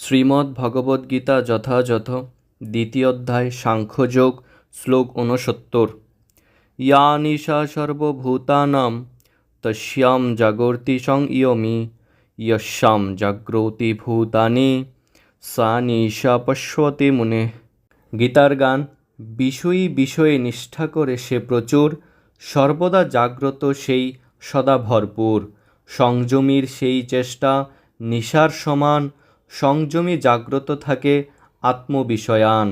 শ্রীমদ্ ভগবদ্গীতা যথাযথ দ্বিতীয় অধ্যায় সাংখ্যযোগ, শ্লোক ঊনসত্তর। ইয়া নিশা সর্বভূতানাম, তস্যাম জাগর্তি সংযমি, যস্যাম জাগ্রতি ভূতানি সা নিশা পশ্যতে মুনে। গীতার গান, বিষয়ী বিষয়ে নিষ্ঠা করে সে প্রচুর, সর্বদা জাগ্রত সেই সদা ভরপুর, সংযমীর সেই চেষ্টা নিশার সমান সংযমী জাগ্রত থাকে আত্মবিষয়ান।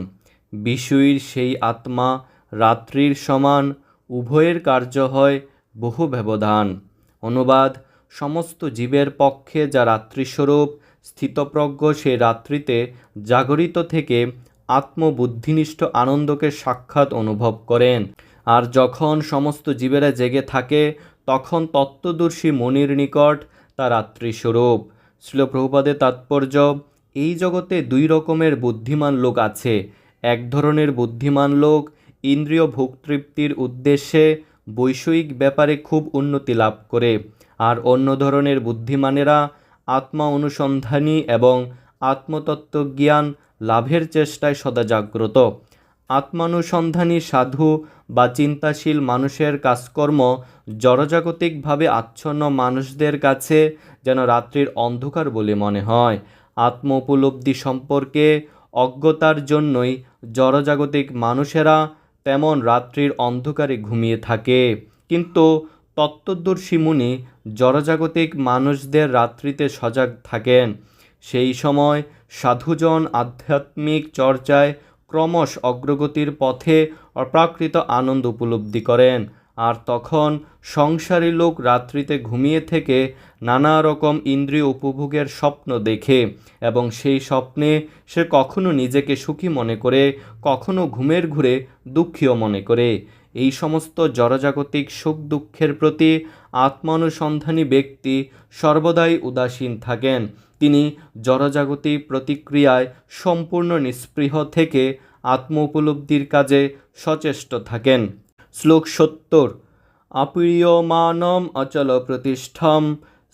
বিষয়ীর সেই আত্মা রাত্রির সমান, উভয়ের কার্য হয় বহু ব্যবধান। অনুবাদ, সমস্ত জীবের পক্ষে যা রাত্রিস্বরূপ, স্থিতপ্রজ্ঞ সে রাত্রিতে জাগরিত থেকে আত্মবুদ্ধিনিষ্ঠ আনন্দকে সাক্ষাৎ অনুভব করেন। আর যখন সমস্ত জীবেরা জেগে থাকে, তখন তত্ত্বদর্শী মনির নিকট তা রাত্রিস্বরূপ। শিল তাৎপর্য, এই জগতে দুই রকমের বুদ্ধিমান লোক আছে। এক ধরনের বুদ্ধিমান লোক ইন্দ্রিয় ভোগতৃপ্তির উদ্দেশ্যে বৈষয়িক ব্যাপারে খুব উন্নতি লাভ করে, আর অন্য ধরনের বুদ্ধিমানেরা আত্মা অনুসন্ধানী এবং আত্মতত্ত্বজ্ঞান লাভের চেষ্টায় সদা জাগ্রত। আত্মানুসন্ধানী সাধু বা চিন্তাশীল মানুষের কাজকর্ম জড়জাগতিকভাবে আচ্ছন্ন মানুষদের কাছে যেন রাত্রির অন্ধকার বলে মনে হয়। আত্ম উপলব্ধি সম্পর্কে অজ্ঞতার জন্যই জড়জাগতিক মানুষেরা তেমন রাত্রির অন্ধকারে ঘুমিয়ে থাকে। কিন্তু তত্ত্বদর্শী মুনি জড়জাগতিক মানুষদের রাত্রিতে সজাগ থাকেন। সেই সময় সাধুজন আধ্যাত্মিক চর্চায় ক্রমশ অগ্রগতির পথে অপ্রাকৃত আনন্দ উপলব্ধি করেন। আর তখন সংসারী লোক রাত্রিতে ঘুমিয়ে থেকে নানা রকম ইন্দ্রিয় উপভোগের স্বপ্ন দেখে এবং সেই স্বপ্নে সে কখনো নিজেকে সুখী মনে করে, কখনো ঘুমের ঘুরে দুঃখীও মনে করে। এই সমস্ত জড়জাগতিক সুখ দুঃখের প্রতি আত্মানুসন্ধানী ব্যক্তি সর্বদাই উদাসীন থাকেন। তিনি জড়জাগতিক প্রতিক্রিয়ায় সম্পূর্ণ নিস্পৃহ থেকে আত্ম উপলব্ধির কাজে সচেষ্ট থাকেন। শ্লোক সত্তর। আপীয়মানম অচল প্রতিষ্ঠম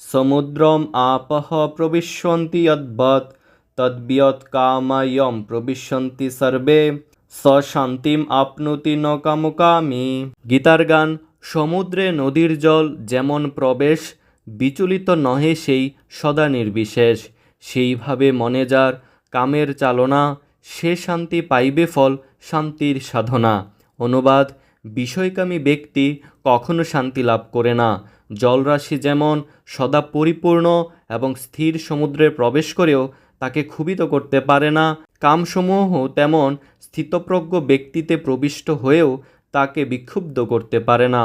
সমুদ্রম আপহ প্রবিশ্যন্তি যদ্বৎ তদ্বিয়ৎ কামায়ম প্রবিশ্যন্তি সর্বে স শান্তিম আপনুতি ন কামকামী। গীতার গান, সমুদ্রে নদীর জল যেমন প্রবেশ, বিচলিত নহে সেই সদা নির্বিশেষ। সেইভাবে মনে যার কামের চালনা, সে শান্তি পাইবে ফল শান্তির সাধনা। অনুবাদ বিষয়কামী ব্যক্তি কখনো শান্তি লাভ করে না। জলরাশি যেমন সদা পরিপূর্ণ এবং স্থির সমুদ্রে প্রবেশ করেও তাকে ক্ষুবিত করতে পারে না, কামসমূহ তেমন স্থিতপ্রজ্ঞ ব্যক্তিতে প্রবিষ্ট হয়েও তাকে বিক্ষুব্ধ করতে পারে না,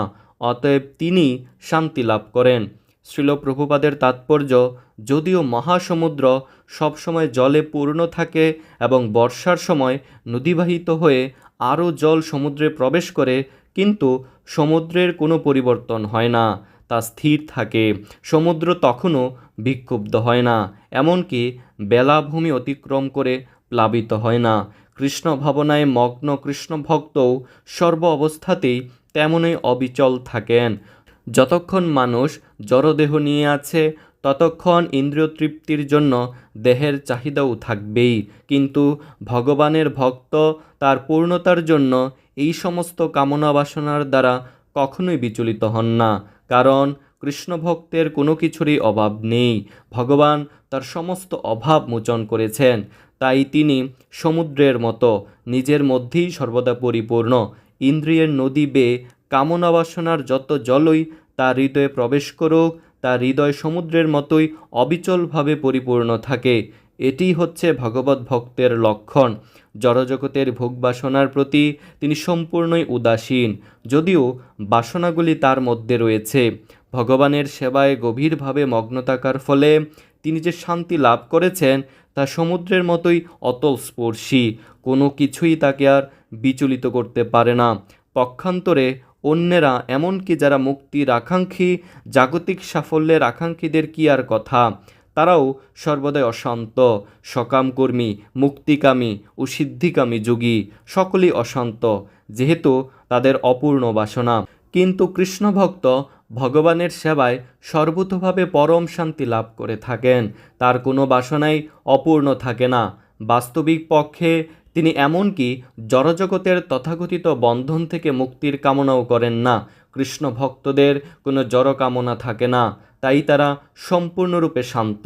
অতএব তিনি শান্তি লাভ করেন। শ্রীল প্রভুপাদের তাৎপর্য যদিও মহাসমুদ্র সবসময় জলে পূর্ণ থাকে এবং বর্ষার সময় নদীবাহিত হয়ে আরও জল সমুদ্রে প্রবেশ করে, কিন্তু সমুদ্রের কোনো পরিবর্তন হয় না, তা স্থির থাকে। সমুদ্র তখনও বিক্ষুব্ধ হয় না, এমনকি বেলাভূমি অতিক্রম করে প্লাবিত হয় না। কৃষ্ণ ভাবনায় মগ্ন কৃষ্ণ ভক্তও সর্ব অবস্থাতেই তেমনই অবিচল থাকেন। যতক্ষণ মানুষ জড়দেহ নিয়ে আছে ততক্ষণ ইন্দ্রিয় তৃপ্তির জন্য দেহের চাহিদাও থাকবেই। কিন্তু ভগবানের ভক্ত তার পূর্ণতার জন্য এই সমস্ত কামনা বাসনার দ্বারা কখনোই বিচলিত হন না। কারণ কৃষ্ণ ভক্তের কোনো কিছুরই অভাব নেই। ভগবান তার সমস্ত অভাব মোচন করেছেন। তাই তিনি সমুদ্রের মতো, নিজের মধ্যেই সর্বদা পরিপূর্ণ। ইন্দ্রিয়ের নদী বেয়ে কামনা বাসনার যত জলই তার হৃদয়ে প্রবেশ করুক তার হৃদয় সমুদ্রের মতোই অবিচলভাবে পরিপূর্ণ থাকে। এটি হচ্ছে ভগবত ভক্তের লক্ষণ। জড়জগতের ভোগ বাসনার প্রতি তিনি সম্পূর্ণই উদাসীন। যদিও বাসনাগুলি তার মধ্যে রয়েছে। ভগবানের সেবায় গভীরভাবে মগ্ন থাকার ফলে তিনি যে শান্তি লাভ করেছেন তা সমুদ্রের মতোই অতল স্পর্শী কোনো কিছুই তাকে আর বিচলিত করতে পারে না। পক্ষান্তরে অন্যেরা, এমনকি যারা মুক্তির আকাঙ্ক্ষী, জাগতিক সাফল্যের আকাঙ্ক্ষীদের কি আর কথা? তারাও সর্বদাই অশান্ত, সকামকর্মী, মুক্তিকামী ও সিদ্ধিকামী যোগী, সকলেই অশান্ত, যেহেতু তাদের অপূর্ণ বাসনা। কিন্তু কৃষ্ণভক্ত ভগবানের সেবায় সর্বতভাবে পরম শান্তি লাভ করে থাকেন। তার কোনো বাসনাই অপূর্ণ থাকে না। বাস্তবিক পক্ষে তিনি এমনকি জড়জগতের তথাকথিত বন্ধন থেকে মুক্তির কামনাও করেন না, কৃষ্ণ ভক্তদের কোনো জড় কামনা থাকে না, তাই তারা সম্পূর্ণরূপে শান্ত।